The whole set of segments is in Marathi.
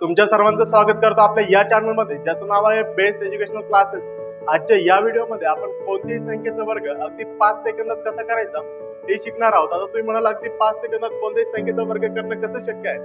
तुमच्या सर्वांचं स्वागत करतो आपल्या या चॅनलमध्ये ज्याचं नाव आहे बेस्ट एज्युकेशनल क्लासेस आजच्या या व्हिडिओमध्ये आपण कोणत्याही संख्येचा वर्ग अगदी पाच सेकंदात कसा करायचा हे शिकणार आहोत. आता तुम्ही म्हणाल अगदी पाच सेकंदात कोणत्याही संख्येचा वर्ग करणं कसं शक्य आहे?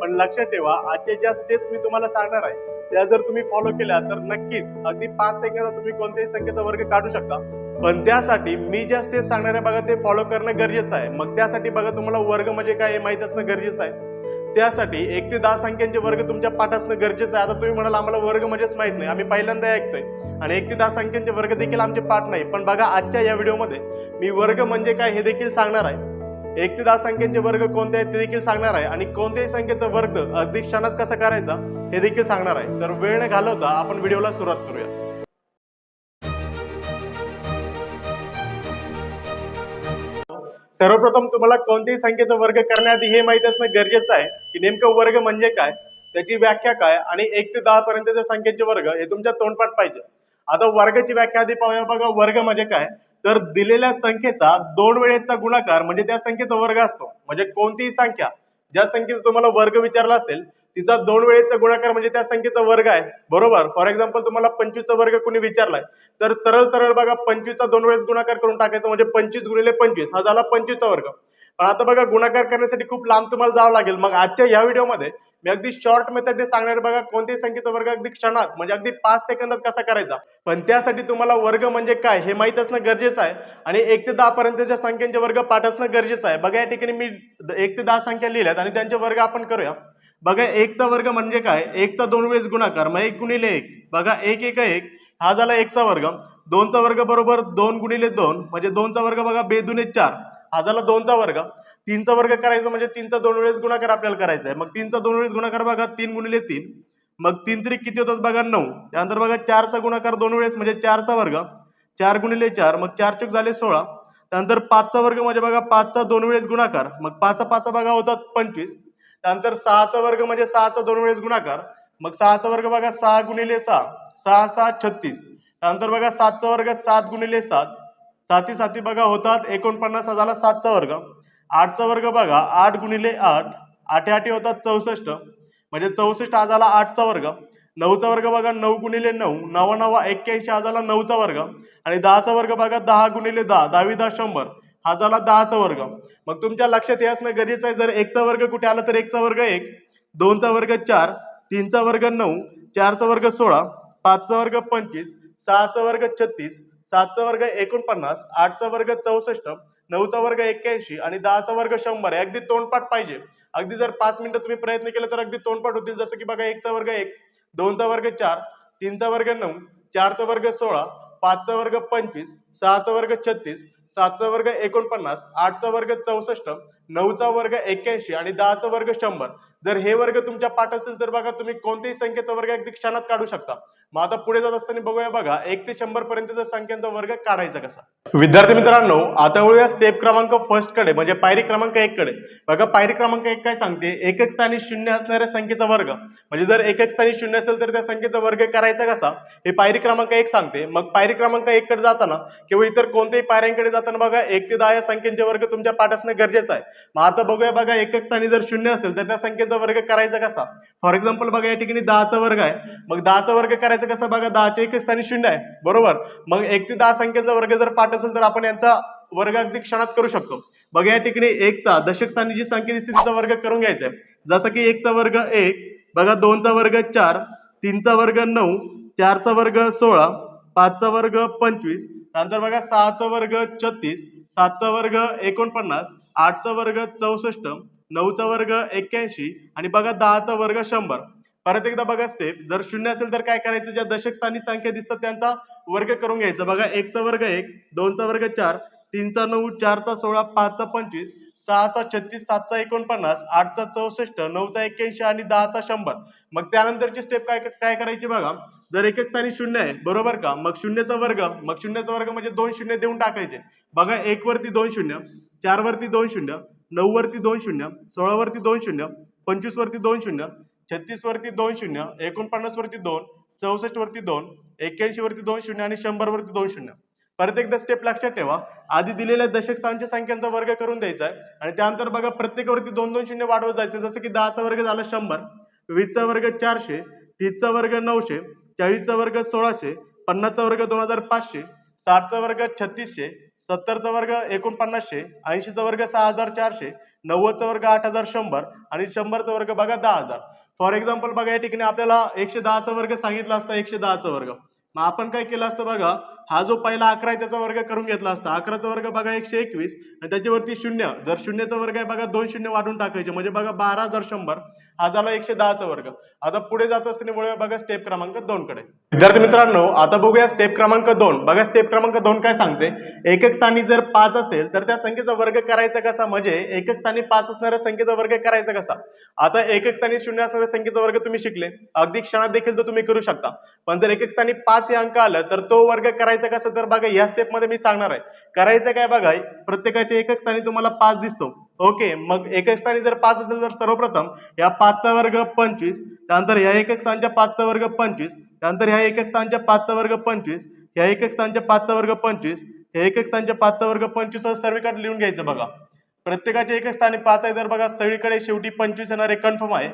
पण लक्षात ठेवा आजच्या ज्या स्टेप्स मी तुम्हाला सांगणार आहे त्या जर तुम्ही फॉलो केल्या तर नक्कीच अगदी पाच सेकंदात तुम्ही कोणत्याही संख्येचा वर्ग काढू शकता. पण त्यासाठी मी ज्या स्टेप सांगणार आहे बघा ते फॉलो करणं गरजेचं आहे. मग त्यासाठी बघा तुम्हाला वर्ग म्हणजे काय हे माहीत असणं गरजेचं आहे. त्यासाठी एक ते दहा संख्यांचे वर्ग तुमच्या पाठ असणं गरजेचं आहे. आता तुम्ही म्हणाल आम्हाला वर्ग म्हणजेच माहीत नाही. आम्ही पहिल्यांदा ऐकतोय. आणि एक ते दहा संख्यांचे वर्ग देखील आमचे पाठ नाही. पण बघा आजच्या या व्हिडिओमध्ये मी वर्ग म्हणजे काय हे देखील सांगणार आहे. एक ते दहा संख्यांचे वर्ग कोणते आहेत ते देखील सांगणार आहे. आणि कोणत्याही संख्येचा वर्ग अगदी क्षणात कसा करायचा हे देखील सांगणार आहे. तर वेळ न घालवता आपण व्हिडिओला सुरुवात करूया. सर्वप्रथम तुम्हाला कोणत्याही संख्येचा वर्ग करण्याआधी हे माहीत असणं गरजेचं आहे की नेमकं वर्ग म्हणजे काय त्याची व्याख्या काय आणि एक ते दहा पर्यंतच्या संख्येचे वर्ग हे तुमच्या तोंडपाठ पाहिजे. आता वर्गाची व्याख्या आधी पाहूया बघा वर्ग म्हणजे काय? तर दिलेल्या संख्येचा दोन वेळेचा गुणाकार म्हणजे त्या संख्येचा वर्ग असतो. म्हणजे कोणतीही संख्या ज्या संख्येचा तुम्हाला वर्ग विचारला असेल तिचा दोन वेळेचा गुणाकार म्हणजे त्या संख्येचा वर्ग आहे. बरोबर? फॉर एक्झाम्पल तुम्हाला पंचवीसचा वर्ग कोणी विचारलाय? तर सरळ सरळ बघा पंचवीसचा दोन वेळेस गुणाकार करून टाकायचा म्हणजे पंचवीस गुणिले पंचवीस. हा झाला पंचवीसचा वर्ग. पण आता बघा गुणाकार करण्यासाठी खूप लांब तुम्हाला जावं लागेल. मग आजच्या या व्हिडिओमध्ये मी अगदी शॉर्ट मेथडने सांगणार बघा कोणत्याही संख्येचा वर्ग अगदी क्षणात म्हणजे अगदी पाच सेकंदात कसा करायचा? पण त्यासाठी तुम्हाला वर्ग म्हणजे काय हे माहीत असणं गरजेचं आहे. आणि एक ते दहा पर्यंतच्या संख्यांचे वर्ग पाठ असणं गरजेचं आहे. बघा या ठिकाणी मी एक ते दहा संख्या लिहिल्यात आणि त्यांचे वर्ग आपण करूया. बघा एकचा वर्ग म्हणजे काय? एकचा दोन वेळेस गुणाकार मग एक गुणिले एक. बघा एक एक एक. हा झाला एकचा वर्ग. दोनचा वर्ग बरोबर दोन गुणिले दोन. म्हणजे दोनचा वर्ग बघा बेदुने चार. हा झाला दोनचा वर्ग. तीनचा वर्ग करायचा म्हणजे तीनचा दोन वेळेस गुणाकार आपल्याला करायचा आहे. मग तीनचा दोन वेळेस गुणाकार बघा तीन गुणिले तीन. मग तीन तरी किती होतात बघा नऊ. त्यानंतर बघा चारचा गुणाकार दोन वेळेस म्हणजे चारचा वर्ग. चार गुणिले चार. मग चार चूक झाले सोळा. त्यानंतर पाचचा वर्ग म्हणजे बघा पाचचा दोन वेळेस गुणाकार. मग पाचचा पाचचा बघा होतात पंचवीस. त्यानंतर सहाचा वर्ग म्हणजे सहाचा दोन वेळेस गुणाकार. मग सहाचा वर्ग बघा सहा गुणिले सहा. सहा सहा छत्तीस. त्यानंतर बघा सातचा वर्ग सात गुणिले सात. साती साती बघा होतात. एकोणपन्नास हा झाला सातचा वर्ग. आठचा वर्ग बघा आठ गुणिले आठ. आठे आठी होतात चौसष्ट. म्हणजे चौसष्ट हा झाला आठचा वर्ग. नऊचा वर्ग बघा नऊ गुणिले नऊ. नवा नवा एक्क्याऐंशी हा झाला नऊचा वर्ग. आणि दहाचा वर्ग बघा दहा गुणिले दहा. दहावी दहा शंभर. हा झाला दहाचा वर्ग. मग तुमच्या लक्षात हे असणं गरजेचं आहे जर एकचा वर्ग कुठे आला तर एकचा वर्ग एक दोनचा वर्ग चार तीनचा वर्ग नऊ चारचा वर्ग सोळा पाचचा वर्ग पंचवीस सहाचा वर्ग छत्तीस सातचा वर्ग एकोणपन्नास आठचा वर्ग चौसष्ट नऊचा वर्ग एक्क्याऐंशी आणि दहाचा वर्ग शंभर. आहे अगदी तोंडपाठ पाहिजे. अगदी जर पाच मिनिटं तुम्ही प्रयत्न केले तर अगदी तोंडपाठ होतील. जसं की बघा एकचा वर्ग एक दोनचा वर्ग चार तीनचा वर्ग नऊ चारचा वर्ग सोळा पाचचा वर्ग पंचवीस सहाचा वर्ग छत्तीस सातचा वर्ग एकोणपन्नास आठचा वर्ग चौसष्ट नऊचा वर्ग एक्क्याऐंशी आणि दहाचा वर्ग शंभर. जर हे वर्ग तुमच्या पाठ असेल तर बघा तुम्ही कोणत्याही संख्येचा वर्ग अगदी क्षणात काढू शकता. मग आता पुढे जात असताना बघूया बघा एक ते शंभर पर्यंतचा संख्यांचा वर्ग काढायचा कसा? विद्यार्थी मित्रांनो आता वळूया स्टेप क्रमांक फर्स्टकडे म्हणजे पायरी क्रमांक एक कडे. बघा पायरी क्रमांक एक काय सांगते? एकक स्थानी शून्य असणाऱ्या संख्येचा वर्ग. म्हणजे जर एक एक स्थानी शून्य असेल तर त्या संख्येचा वर्ग करायचा कसा? हे पायरी क्रमांक एक सांगते. मग पायरी क्रमांक एक कडे जाताना किंवा इतर कोणत्याही पायऱ्यांकडे जाताना बघा एक ते दहा या संख्येचे वर्ग तुमच्या पाठ असणं गरजेचं आहे. मग आता बघूया बघा एकक स्थानी जर शून्य असेल तर त्या संख्येचा वर्ग करायचा कसा? फॉर एक्झाम्पल बघा या ठिकाणी दहाचा वर्ग आहे. मग दहाचा वर्ग करायचा कसा बघा दहाच्या एक स्थानी शून्य आहे बरोबर? मग एक ते दहा संख्येचा वर्ग जर पाठ असेल तर आपण यांचा वर्ग अगदी क्षणात करू शकतो. बघा या ठिकाणी एकचा दशक स्थानी जी संख्या दिसते तिचा वर्ग करून घ्यायचा आहे. जसं की एकचा वर्ग एक बघा दोनचा वर्ग चार तीनचा वर्ग नऊ चारचा वर्ग सोळा पाचचा वर्ग पंचवीस नंतर बघा सहाचा वर्ग छत्तीस सातचा वर्ग एकोणपन्नास आठचा वर्ग चौसष्ट नऊचा वर्ग एक्क्याऐंशी आणि बघा दहाचा वर्ग शंभर. परत एकदा बघा स्टेप जर शून्य असेल तर काय करायचं? ज्या दशक स्थानी संख्या दिसतात त्यांचा वर्ग करून घ्यायचा. बघा एकचा वर्ग एक दोनचा वर्ग चार तीनचा नऊ चारचा सोळा पाचचा पंचवीस सहाचा छत्तीस सातचा एकोणपन्नास आठचा चौसष्ट नऊचा एक्क्याऐंशी आणि दहाचा शंभर. मग त्यानंतरची स्टेप काय काय करायची बघा? जर एकक स्थानी शून्य आहे बरोबर का? मग शून्यचा वर्ग मग शून्यचा वर्ग म्हणजे दोन शून्य देऊन टाकायचे. बघा एक वरती दोन शून्य चार वरती दोन शून्य नऊ वरती दोन शून्य सोळा वरती दोन शून्य पंचवीस वरती दोन शून्य छत्तीस वरती दोन शून्य एकोणपन्नास वरती दोन चौसष्ट वरती दोन एक्क्याऐंशी वरती दोन शून्य आणि शंभर वरती दोन शून्य. परत एकदा स्टेप लक्षात ठेवा. आधी दिलेल्या दशक स्थानच्या संख्यांचा वर्ग करून द्यायचा आहे. आणि त्यानंतर बघा प्रत्येकावरती दोन दोन शून्य वाढवत जायचं. जसं की दहाचा वर्ग झाला शंभर वीसचा वर्ग चारशे तीसचा वर्ग नऊशे चाळीसचा वर्ग सोळाशे पन्नासचा वर्ग दोन हजार पाचशे साठचा वर्ग छत्तीसशे सत्तरचा वर्ग एकोणपन्नासशे ऐंशीचा वर्ग सहा हजार चारशे नव्वदचा वर्ग आठ हजार शंभर आणि शंभरचा वर्ग बघा दहा हजार. फॉर एक्झाम्पल बघा या ठिकाणी आपल्याला एकशे दहाचा वर्ग सांगितला असता एकशे दहाचा वर्ग. मग आपण काय केलं असतं बघा हा जो पहिला अकरा आहे त्याचा वर्ग करून घेतला असता. अकराचा वर्ग बघा एकशे एकवीस आणि त्याच्यावरती शून्य. जर शून्यचा वर्ग आहे बघा दोन शून्य वाढून टाकायचे. म्हणजे बघा बारा जर शंभर हा झाला एकशे दहाचा वर्ग. आता पुढे जात असताना वळूया बघा स्टेप क्रमांक दोन कडे. विद्यार्थी मित्रांनो आता बघूया स्टेप क्रमांक दोन. बघा स्टेप क्रमांक दोन काय सांगते? एकक स्थानी जर पाच असेल तर त्या संख्येचा वर्ग करायचा कसा? म्हणजे एकक स्थानी पाच असणाऱ्या संख्येचा वर्ग करायचा कसा? आता एकक स्थानी शून्य असणाऱ्या संख्येचा वर्ग तुम्ही शिकले. अगदी क्षणात देखील तो तुम्ही करू शकता. पण जर एकक स्थानी पाच हे अंक आलं तर तो वर्ग करायचा कसा तर बघा या स्टेपमध्ये मी सांगणार आहे. करायचं काय बघा प्रत्येकाच्या एकक स्थानी तुम्हाला पाच दिसतो. ओके मग एकक स्थानी जर पाच असेल तर सर्वप्रथम या पाचचा वर्ग पंचवीस त्यानंतर या एकक स्थानच्या पाचचा वर्ग पंचवीस त्यानंतर ह्या एकक स्थानच्या पाचचा वर्ग पंचवीस ह्या एकक स्थानच्या पाचचा वर्ग पंचवीस ह्या एकक स्थानच्या पाचचा वर्ग पंचवीस असं सर्वीकडे लिहून घ्यायचं बघा. प्रत्येकाच्या एकक स्थानी पाच आहे तर बघा सगळीकडे शेवटी पंचवीस येणारे कन्फर्म आहे.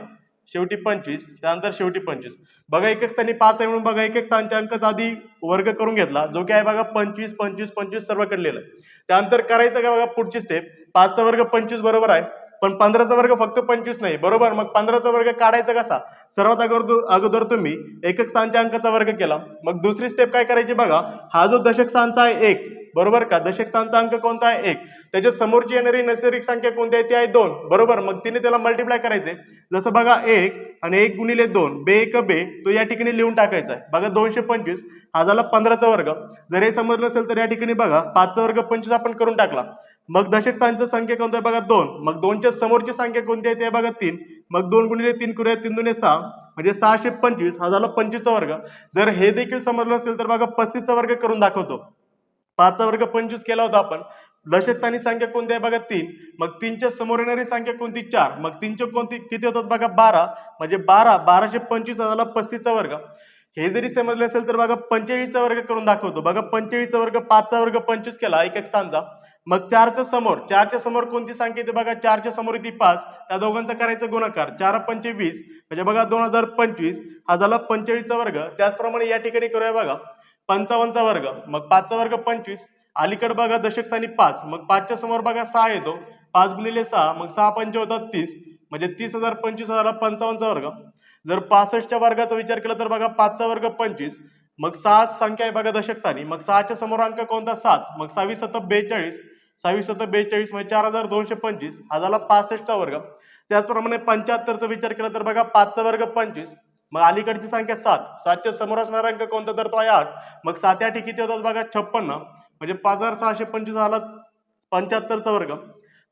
शेवटी पंचवीस त्यानंतर शेवटी पंचवीस. बघा एक एकतानी पाच आहे म्हणून बघा एक एकतांच्या अंकाचा आधी वर्ग करून घेतला. जो की आहे बघा पंचवीस पंचवीस पंचवीस सर्वकडे लिहिलं. त्यानंतर करायचं काय बघा पुढची स्टेप पाचचा वर्ग पंचवीस बरोबर आहे. पण पंधराचा वर्ग फक्त पंचवीस नाही बरोबर? मग पंधराचा वर्ग काढायचा कसा? सर्वात अगोदर अगोदर तुम्ही एकक स्थानच्या अंकाचा वर्ग केला. मग दुसरी स्टेप काय करायची बघा. हा जो दशक स्थानचा आहे एक बरोबर का? दशक स्थानचा अंक कोणता आहे? एक. त्याच्या समोरची येणारी नैसर्गिक संख्या कोणती आहे? ती आहे दोन बरोबर? मग तिने त्याला मल्टिप्लाय करायचे. जसं बघा एक आणि एक गुणिले दोन बे एक बे तो या ठिकाणी लिहून टाकायचा आहे. बघा दोनशे पंचवीस. हा झाला पंधराचा वर्ग. जर हे समजलं असेल तर या ठिकाणी बघा पाचचा वर्ग पंचवीस आपण करून टाकला. मग दशक संख्या कोणतं आहे बघा दोन. मग दोनच्या समोरची संख्या कोणती आहे ते बघा तीन. मग दोन गुणिले तीन करूया तीन दुने सहा. म्हणजे सहाशे पंचवीस हा झाला पंचवीसचा वर्ग. जर हे देखील समजलं असेल तर बघा पस्तीसचा वर्ग करून दाखवतो. पाचचा वर्ग पंचवीस केला होता आपण. दशकतानी संख्या कोणती आहे बघा तीन. मग तीनच्या समोर येणारी संख्या कोणती? चार. मग तीनच्या कोणती? किती होतात बघा बारा. म्हणजे बारा बाराशे पंचवीस हा झाला पस्तीसचा वर्ग. हे जरी समजले असेल तर बघा पंचेचाळीसचा वर्ग करून दाखवतो. बघा पंचेचाळीसचा वर्ग पाचचा वर्ग पंचवीस केला. एक एक स्थानचा मग चारच्या समोर चारच्या समोर कोणती संख्या येते बघा? चारच्या समोर येते पाच. त्या दोघांचा करायचा गुणाकार. चार पंचे वीस म्हणजे बघा दोन हजार पंचवीस. हा झाला पंचेचाळीसचा वर्ग. त्याचप्रमाणे या ठिकाणी करूया बघा. पंचावन्नचा वर्ग. मग पाचचा वर्ग पंचवीस. अलीकडे बघा दशक स्थानी पाच. मग पाचच्या समोर बघा सहा येतो. पाच गुणिले सहा. मग सहा पंच होतात तीस. म्हणजे तीस हजार पंचवीस हजार पंचावन्नचा वर्ग. जर पासष्टच्या वर्गाचा विचार केला तर बघा पाचचा वर्ग पंचवीस. मग सहा संख्या आहे बघा दशकतानी मग सहाच्या समोर अंक कोणता? सात. मग सहावीस सतत बेचाळीस. सहावीस बेचाळीस म्हणजे चार हजार दोनशे पंचवीस. हा झाला पासष्टचा वर्ग. त्याचप्रमाणे पंच्याहत्तरचा विचार केला तर बघा पाचचा वर्ग पंचवीस. मग अलीकडची संख्या सात. सातच्या समोर असणारा अंक कोणता? तर तो आहे आठ. मग सात या किती होतात बघा? छप्पन्न. म्हणजे पाच हजार सहाशे पंचवीस झाला पंच्याहत्तरचा वर्ग.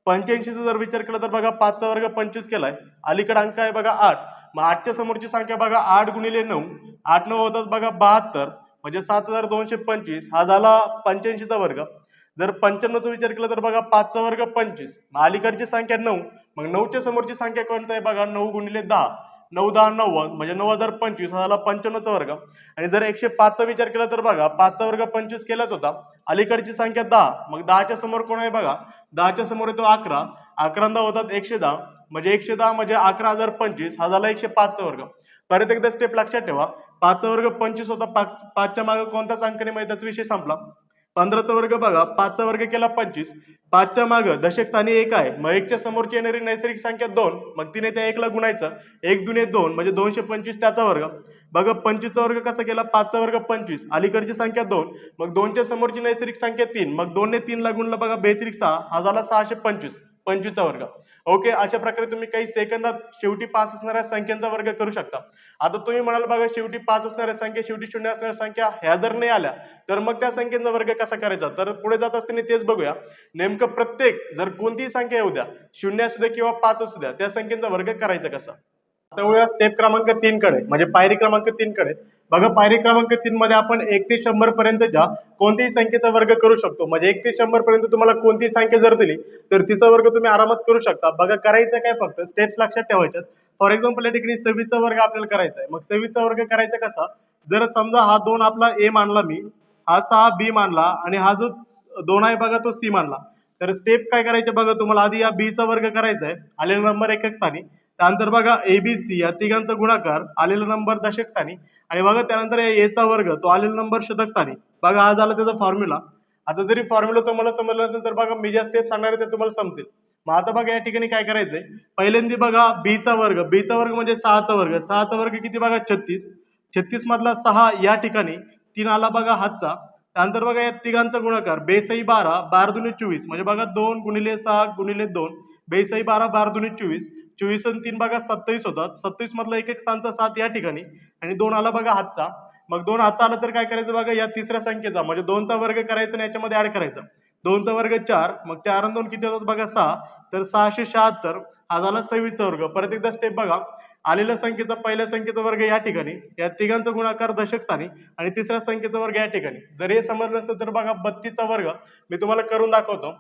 पंच्याऐंशीचा जर विचार केला तर बघा पाचचा वर्ग पंचवीस केलाय. अलीकडे अंक आहे बघा आठ. मग आठच्या समोरची संख्या बघा आठ गुणिले नऊ. आठ नऊ होतात बघा बहात्तर. म्हणजे सात हजार दोनशे पंचवीस. हा झाला पंच्याऐंशीचा वर्ग. जर पंच्याण्णवचा विचार केला तर बघा पाचचा वर्ग पंचवीस. मग अलीकडची संख्या नऊ मग नऊच्या समोरची संख्या कोणती आहे बघा? नऊ गुणिले दहा. नऊ दहा नव्वद म्हणजे नऊ हजार पंचवीस हा झाला पंच्याण्णवचा वर्ग. आणि जर एकशे पाचचा विचार केला तर बघा पाचचा वर्ग पंचवीस केलाच होता. अलीकडची संख्या दहा मग दहाच्या समोर कोण आहे बघा? दहाच्या समोर येतो अकरा. अकरा दहा होतात एकशे दहा म्हणजे एकशे दहा म्हणजे अकरा हजार पंचवीस हा झाला एकशे पाचचा वर्ग. परत एकदा स्टेप लक्षात ठेवा. पाचचा वर्ग पंचवीस होता. पाच पाचच्या मागे कोणत्याच अंकाने माहिती त्याचा विषय संपला. पंधराचा वर्ग बघा पाचचा वर्ग केला पंचवीस पाचच्या मागं दशक स्थानी एक आहे. मग एकच्या समोरची येणारी नैसर्गिक संख्या दोन मग तिने त्या एकला गुणायचं. एक दुने दोन म्हणजे दोनशे पंचवीस त्याचा वर्ग. बघा पंचवीसचा वर्ग कसा केला? पाचचा वर्ग पंचवीस अलीकडची संख्या दोन मग दोनच्या समोरची नैसर्गिक संख्या तीन मग दोनने तीनला गुणला बघा बेहतरीक सहा हा झाला सहाशे पंचवीस. पंचवीसचा वर्ग. ओके अशा प्रकारे तुम्ही काही सेकंदात शेवटी पाच असणाऱ्या संख्यांचा वर्ग करू शकता. आता तुम्ही म्हणाल बघा शेवटी पाच असणाऱ्या संख्या शेवटी शून्य असणाऱ्या संख्या ह्या जर नाही आल्या तर मग त्या संख्येचा वर्ग कसा करायचा? तर पुढे जात असताना तेच बघूया. नेमकं प्रत्येक जर कोणतीही संख्या येऊ द्या शून्य असू द्या किंवा पाच असू द्या त्या संख्येचा वर्ग करायचा कसा? आता स्टेप क्रमांक तीन कडे म्हणजे पायरी क्रमांक तीन कडे. बघा पायरी क्रमांक तीन मध्ये आपण एक ते शंभर पर्यंतच्या कोणत्याही संख्येचा वर्ग करू शकतो म्हणजे एक ते शंभर पर्यंत तुम्हाला कोणतीही संख्या जर दिली तर तिचा वर्ग तुम्ही आरामात करू शकता. बघा करायचं काय फक्त? स्टेप्स लक्षात ठेवायच्यात. फॉर एक्झाम्पल या ठिकाणी सव्वीसचा वर्ग आपल्याला करायचा आहे. मग सव्वीसचा वर्ग करायचा कसा? जर समजा हा दोन आपला ए मानला मी हा सहा बी मानला आणि हा जो दोन आहे बघा तो सी मानला. तर स्टेप काय करायचे बघा तुम्हाला? आधी या बीचा वर्ग करायचा आहे. आलेला नंबर एक स्थानी. त्यानंतर बघा एबीसी या तिघांचा गुणाकार आलेला नंबर दशकस्थानी. आणि बघा त्यानंतर एचा वर्ग तो आलेला नंबर शतक स्थानी बघा हा झाला त्याचा फॉर्म्युला आता जरी फॉर्म्युला तुम्हाला समजला असेल तर बघा मी ज्या स्टेप सांगणार आहे ते तुम्हाला समजेल. मग आता बघा या ठिकाणी काय करायचंय? पहिल्यांदा बघा बीचा वर्ग. बीचा वर्ग म्हणजे सहाचा वर्ग. सहाचा वर्ग किती? बघा छत्तीस. छत्तीस मधला सहा या ठिकाणी तीन आला बघा हातचा. त्यानंतर बघा या तिघांचा गुणाकार. बेसई बारा बारा दुने चोवीस. म्हणजे बघा दोन गुणिले सहा गुणिले दोन. बेसई बारा बारा दुने चोवीस. चोवीस आणि तीन भागात सत्तावीस होतात. सत्तावीस मधला एक एक स्थानचा सात या ठिकाणी आणि दोन आला बघा हातचा. मग दोन हातचा आला तर काय करायचं बघा? या तिसऱ्या संख्येचा. म्हणजे दोनचा वर्ग करायचा आणि याच्यामध्ये ऍड करायचा. दोनचा वर्ग चार. मग चार आणि दोन किती होतात बघा? सहा. तर सहाशे शहात्तर. हा झाला सव्वीसचा वर्ग. परत एकदा स्टेप बघा. आलेल्या संख्येचा पहिल्या संख्येचा वर्ग या ठिकाणी. या तिघांचा गुणाकार दशक स्थानी आणि तिसऱ्या संख्येचा वर्ग या ठिकाणी. जर हे समजलं नसतं तर बघा बत्तीसचा वर्ग. मी तुम्हाला करून दाखवतो.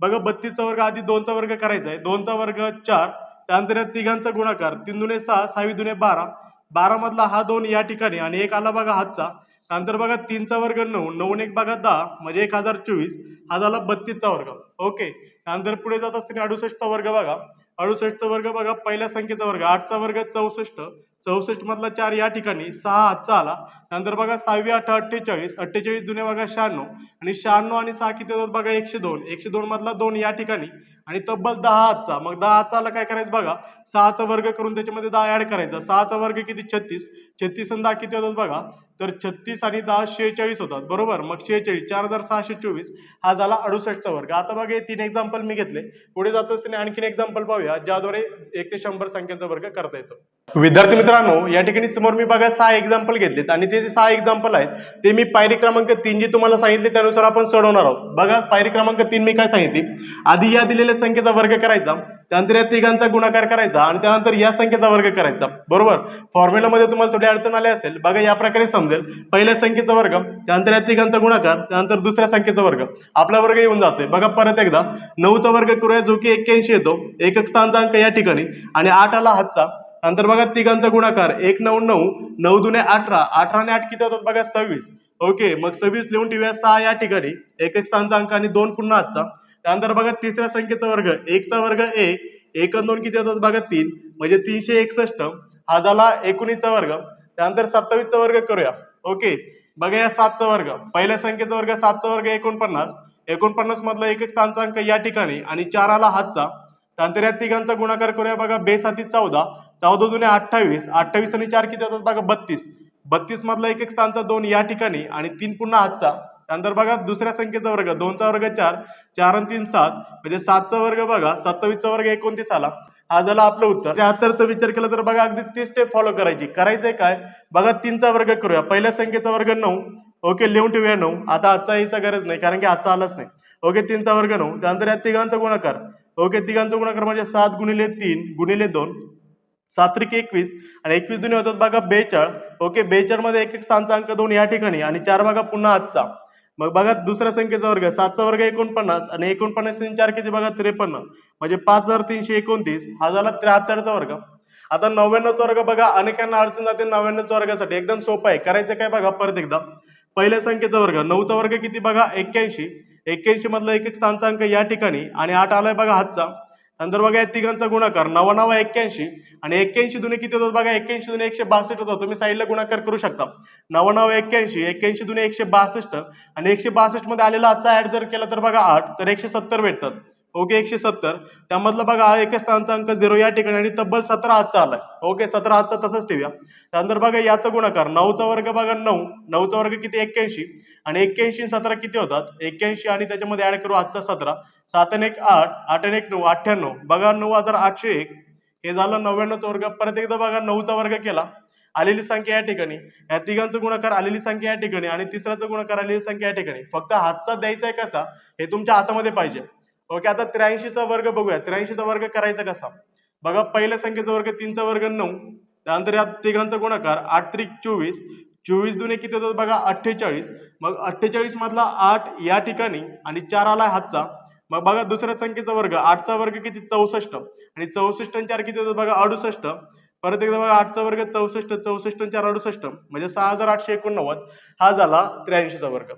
बघा बत्तीसचा वर्ग आधी दोनचा वर्ग करायचा आहे. दोनचा वर्ग चार. त्यानंतर या तिघांचा गुणाकार तीन दुने सहा सहावी दुने बारा. बारा मधला हा दोन या ठिकाणी आणि एक आला बघा हातचा. त्यानंतर बघा तीनचा वर्ग नऊ नऊ एक बघा दहा म्हणजे एक हजार चोवीस. हा झाला बत्तीसचा वर्ग. ओके. त्यानंतर पुढे जात असताना अडुसष्टचा वर्ग बघा. अडुसष्टचा वर्ग बघा पहिल्या संख्येचा वर्ग. आठचा वर्ग चौसष्ट. चौसष्ट मधला चार या ठिकाणी सहा हातचा आला. त्यानंतर बघा सहावी आठ अठ्ठेचाळीस. अठ्ठेचाळीस दुने बघा शहाण्णव. आणि शहाण्णव आणि सहा किती होतात बघा एकशे दोन. एकशे दोन मधला दोन या ठिकाणी. आणि तब्बल दहा हातचा मग दहा हातचा आला काय करायचं बघा? सहाचा वर्ग करून त्याच्यामध्ये दहा ऍड करायचा. सहाचा वर्ग किती? छत्तीस. छत्तीस आणि दहा किती होतात बघा? तर छत्तीस आणि दहा शेहेचाळीस होतात. बरोबर? मग शेहेचाळीस. चार हजार सहाशे चोवीस. हा झाला अडुसष्टचा वर्ग. आता बघा हे तीन एक्झाम्पल मी घेतले. पुढे जात असताना आणखीन एक्झाम्पल पाहूया ज्याद्वारे एक ते शंभर संख्यांचा वर्ग करता येतो. विद्यार्थी मित्रांनो या ठिकाणी समोर मी बघा सहा एक्झाम्पल घेतलेत. आणि ते जे सहा एक्झाम्पल आहेत ते मी पायरी क्रमांक तीन जी तुम्हाला सांगितले त्यानुसार आपण चढवणार आहोत. बघा पायरी क्रमांक तीन मी काय सांगितली? आधी या दिलेल्या संख्येचा वर्ग करायचा त्यानंतर या तिघांचा गुणाकार करायचा आणि त्यानंतर या संख्येचा वर्ग करायचा. बरोबर? फॉर्म्युलामध्ये तुम्हाला थोडी अडचण आली असेल बघा या प्रकारे समजेल. पहिल्या संख्येचा वर्ग त्यानंतर या तिघांचा गुणाकार त्यानंतर दुसऱ्या संख्येचा वर्ग. आपला वर्ग येऊन जातोय. बघा परत एकदा. नऊचा वर्ग करूया जो की एक्क्याऐंशी येतो. एकक स्थानचा अंक या ठिकाणी. आणि आठ आला हातचा. नंतर बघा तिघांचा गुणाकार एक नऊ नऊ नऊ दुने अठरा. अठरा आठ किती होतात बघा? सव्वीस. ओके मग सव्वीस लिहून ठेवूया सहा या ठिकाणी. एक एक स्थानचा अंक आणि दोन पुन्हा हातचा. त्यानंतर बघा तिसऱ्या संख्येचा वर्ग एकचा वर्ग एक एक दोन किती होतात बघा तीन? म्हणजे तीनशे एकसष्ट. हा झाला एकोणीसचा वर्ग. त्यानंतर सत्तावीसचा वर्ग करूया. ओके. बघा या सातचा वर्ग. पहिल्या संख्येचा वर्ग सातचा वर्ग एकोणपन्नास. एकोणपन्नास मधला एक एक स्थानचा अंक या ठिकाणी आणि चार आला हातचा. त्यानंतर या तिघांचा गुणाकार करूया बघा. बेसाती चौदा. चौदा जुने अठ्ठावीस. अठ्ठावीस आणि चार किती होतात बघा? बत्तीस. बत्तीस मधला एक एक स्थानचा दोन या ठिकाणी आणि तीन पुन्हा हातचा. त्यानंतर बघा दुसऱ्या संख्येचा वर्ग दोनचा वर्ग चार चार आणि तीन सात म्हणजे सातचा वर्ग बघा सत्तावीसचा वर्ग एकोणतीस आला. हा झाला आपलं उत्तर. त्र्याहत्तरचा विचार केला तर बघा अगदी तीस स्टेप फॉलो करायची. करायचंय काय? बघा तीनचा वर्ग करूया. पहिल्या संख्येचा वर्ग नऊ. ओके लिहून ठेवूया नऊ. आता आजचा यायचा गरज नाही कारण की आजचा आलाच नाही. ओके तीनचा वर्ग नऊ. त्यानंतर या तिघांचा गुणाकार. ओके तिघांचा गुणाकार म्हणजे सात गुणिले तीन गुणिले दोन. सात्रिक एकवीस. आणि एकवीस दुने होतात बघा बेचाळ. ओके बेचाळमध्ये एक एक स्थानचा अंक दोन या ठिकाणी. आणि चार बघा पुन्हा आजचा. मग बघा दुसऱ्या संख्येचा वर्ग सातचा वर्ग एकोणपन्नास आणि एकोणपन्नास चार किती बघा? त्रेपन्न. म्हणजे पाच हजार तीनशे एकोणतीस हा झाला त्र्याहत्तरचा वर्ग. आता नव्याण्णवचा वर्ग बघा अनेकांना अडचण जाते नव्याण्णवच्या वर्गासाठी. एकदम सोपं आहे. करायचं काय बघा परत एकदा. पहिल्या संख्येचा वर्ग नऊचा वर्ग किती बघा? एक्क्याऐंशी. एक्क्याऐंशी मधला एक एक स्थानचा अंक या ठिकाणी आणि आठ आलाय बघा हातचा. नंतर बघा या तिघांचा गुणाकार नवा नवा एक्क्याऐंशी आणि एक्क्याऐंशी दुने किती होतात बघा? एक्क्याऐंशी दुने एकशे बासष्ट होतात. तुम्ही साईडला गुणाकार करू शकता. नवा नवा एक्क्याऐंशी एक्क्याऐंशी दुने एकशे बासष्ट आणि एकशे बासष्टमध्ये आलेला आजचा ऍड जर केला तर बघा आठ तर एकशे सत्तर भेटतात. ओके एकशे सत्तर. त्यामधला बघा हा एकच स्थानचा अंक झिरो या ठिकाणी आणि तब्बल सतरा हातचा आलाय. ओके सतरा हातचा तसंच ठेवूया. त्यानंतर बघा याचा गुणाकार नऊचा वर्ग बघा नऊ. नऊचा वर्ग किती? एक्क्याऐंशी. आणि एक्क्याऐंशी सतरा किती होतात? एक्क्याऐंशी आणि त्याच्यामध्ये ऍड करू आजचा सतरा. सात आणि एक आठ आठ आणि एक नऊ अठ्ठ्याण्णव. बघा नऊ हजार आठशे एक. हे झालं नव्याण्णवचा वर्ग. परत एकदा बघा नऊचा वर्ग केला. आलेली संख्या या ठिकाणी. या तिघांचा गुणाकार आलेली संख्या या ठिकाणी आणि तिसऱ्याचा गुणाकार आलेली संख्या या ठिकाणी. फक्त हातचा द्यायचा आहे कसा? हे तुमच्या हातामध्ये पाहिजे. ओके आता त्र्याऐंशीचा वर्ग बघूया. त्र्याऐंशीचा वर्ग करायचा कसा? बघा पहिल्या संख्येचा वर्ग तीनचा वर्ग नऊ. त्यानंतर या तिघांचा गुणाकार आठ त्रिक चोवीस. चोवीस दुने किती होतात बघा अठ्ठेचाळीस. मग अठ्ठेचाळीस मधला आठ या ठिकाणी आणि चार आला हातचा. मग बघा दुसऱ्या संख्येचा वर्ग आठचा वर्ग किती? चौसष्ट. आणि चौसष्ट आणि चार किती होतात बघा अडुसष्ट. परत एकदा बघा आठचा वर्ग चौसष्ट चौसष्ट चार अडुसष्ट. म्हणजे सहा हजार आठशे एकोणनव्वद. हा झाला त्र्याऐंशीचा वर्ग.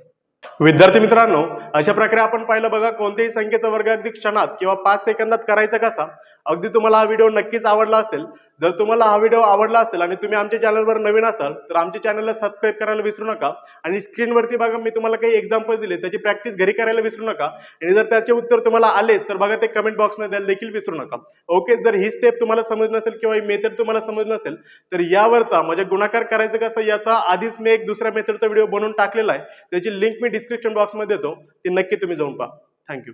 विद्यार्थी मित्रांनो अशा प्रकारे आपण पाहिलं बघा कोणत्याही संख्येचा वर्ग अगदी क्षणात किंवा पाच सेकंदात करायचा कसा अगदी तुम्हाला हा व्हिडिओ नक्कीच आवडला असेल. जर तुम्हाला हा व्हिडिओ आवडला असेल आणि तुम्ही आमच्या चॅनलवर नवीन असाल तर आमच्या चॅनलला सबस्क्राईब करायला विसरू नका. आणि स्क्रीनवरती बघा मी तुम्हाला काही एक्झाम्पल दिले त्याची प्रॅक्टिस घरी करायला विसरू नका. आणि जर त्याचे उत्तर तुम्हाला आलेच तर बघा ते कमेंट बॉक्समध्ये द्यायला देखील विसरू नका. ओके जर ही स्टेप तुम्हाला समज नसेल किंवा ही मेथड तुम्हाला समज नसेल तर यावरचा म्हणजे गुणाकार करायचं कसं याचा आधीच मी एक दुसऱ्या मेथडचा व्हिडिओ बनवून टाकलेला आहे. त्याची लिंक मी डिस्क्रिप्शन बॉक्समध्ये देतो. ती नक्की तुम्ही जाऊन पहा. थँक्यू